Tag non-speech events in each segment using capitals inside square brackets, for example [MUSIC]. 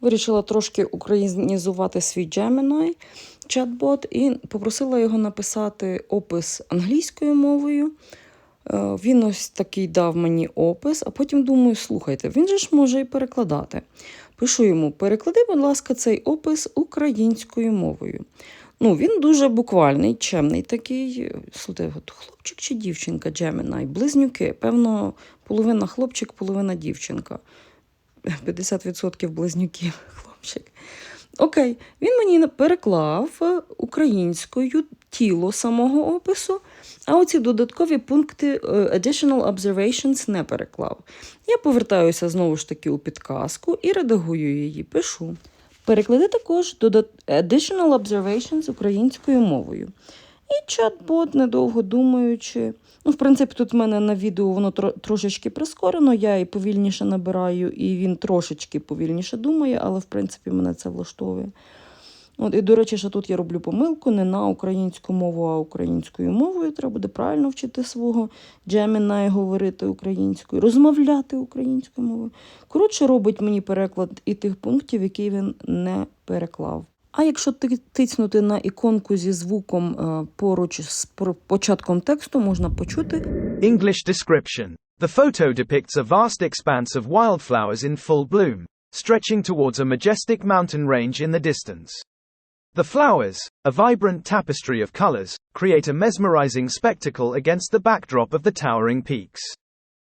Вирішила трошки українізувати свій Gemini чат-бот і попросила його написати опис англійською мовою. Е, Він ось такий дав мені опис, а потім думаю, слухайте, він же ж може і перекладати. Пишу йому: переклади, будь ласка, цей опис українською мовою. Ну, він дуже буквальний, чемний такий. Слухайте, хлопчик чи дівчинка Gemini, близнюки. Певно, половина хлопчик, половина дівчинка. 50% близнюків [LAUGHS] хлопчик. Окей, він мені переклав е, українською тіло самого опису, а оці додаткові пункти е, additional observations не переклав. Я повертаюся знову ж таки у підказку і редагую її, пишу. Переклади також additional observations українською мовою. І чат-бот, недовго думаючи. Ну, в принципі, тут в мене на відео воно тро- трошечки прискорено, я і повільніше набираю, і він трошечки повільніше думає, але в принципі мене це влаштовує. От, і, до речі, що тут я роблю помилку не на українську мову, а українською мовою. Треба буде правильно вчити свого Gemini говорити українською, розмовляти українською мовою. Коротше, робить мені переклад і тих пунктів, які він не переклав. А якщо ти- тицнути на іконку зі звуком е, поруч з пр- початком тексту, можна почути English description. The photo depicts a vast expanse of wildflowers in full bloom, stretching towards a majestic mountain range in the distance. The flowers, a vibrant tapestry of colors, create a mesmerizing spectacle against the backdrop of the towering peaks.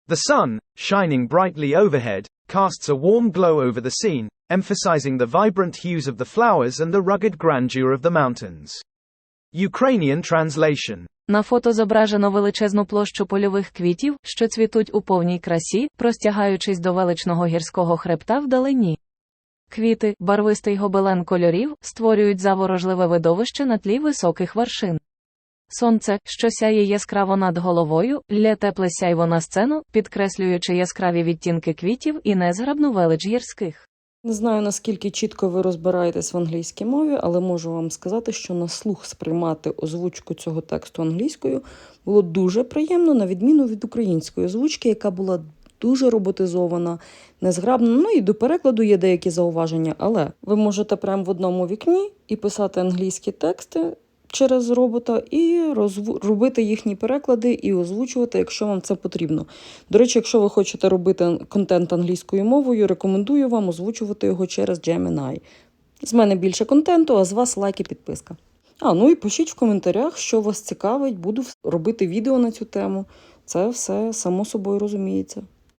The sun, shining brightly overhead, casts a warm glow over the scene, emphasizing the vibrant hues of the flowers and the rugged grandeur of the mountains. Ukrainian translation. На фото зображено величезну площу польових квітів, що цвітуть у повній красі, простягаючись до величного гірського хребта вдалині. Квіти, барвистий гобелен кольорів, створюють заворожливе видовище на тлі високих вершин. Сонце, що сяє яскраво над головою, лє тепле сяйво на сцену, підкреслюючи яскраві відтінки квітів і незграбну велич гірських. Не знаю, наскільки чітко ви розбираєтесь в англійській мові, але можу вам сказати, що на слух сприймати озвучку цього тексту англійською було дуже приємно, на відміну від української озвучки, яка була дуже роботизована, незграбна. Ну і до перекладу є деякі зауваження, але ви можете прямо в одному вікні і писати англійські тексти. Через робота і розву... робити їхні переклади і озвучувати, якщо вам це потрібно. До речі, якщо ви хочете робити контент англійською мовою, рекомендую вам озвучувати його через Gemini. З мене більше контенту, а з вас лайк і підписка. А, ну і пишіть в коментарях, що вас цікавить, буду робити відео на цю тему. Це все само собою розуміється.